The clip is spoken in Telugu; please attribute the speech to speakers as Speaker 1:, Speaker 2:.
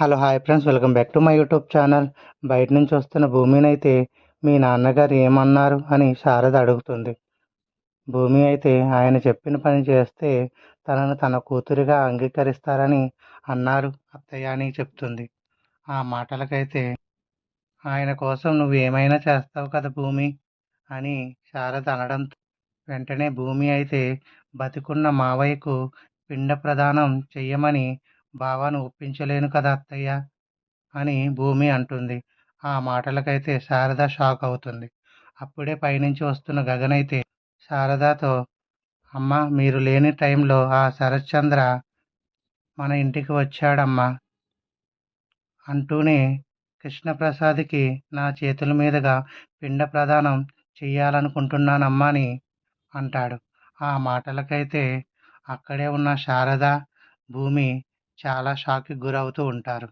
Speaker 1: Hello hi friends. Welcome back to my YouTube channel. బయట నుంచి వస్తున్న భూమిని అయితే మీ నాన్నగారు ఏమన్నారు అని శారద అడుగుతుంది. భూమి అయితే ఆయన చెప్పిన పని చేస్తే తనను తన కూతురిగా అంగీకరిస్తారని అన్నారు అత్తయ్య అని చెప్తుంది. ఆ మాటలకైతే ఆయన కోసం నువ్వు ఏమైనా చేస్తావు కదా భూమి అని శారద అనడంతో వెంటనే భూమి అయితే బతికున్న మావయ్యకు పిండ ప్రదానం చెయ్యమని బావాను ఒప్పించలేను కదా అత్తయ్య అని భూమి అంటుంది. ఆ మాటలకైతే శారద షాక్ అవుతుంది. అప్పుడే పైనుంచి వస్తున్న గగన్ అయితే అమ్మ మీరు లేని టైంలో ఆ శరత్చంద్ర మన ఇంటికి వచ్చాడమ్మా అంటూనే కృష్ణప్రసాద్కి నా చేతుల మీదుగా పిండ ప్రదానం చెయ్యాలనుకుంటున్నానమ్మా అని అంటాడు. ఆ మాటలకైతే అక్కడే ఉన్న శారద భూమి చాలా షాక్కి గురవుతూ ఉంటారు.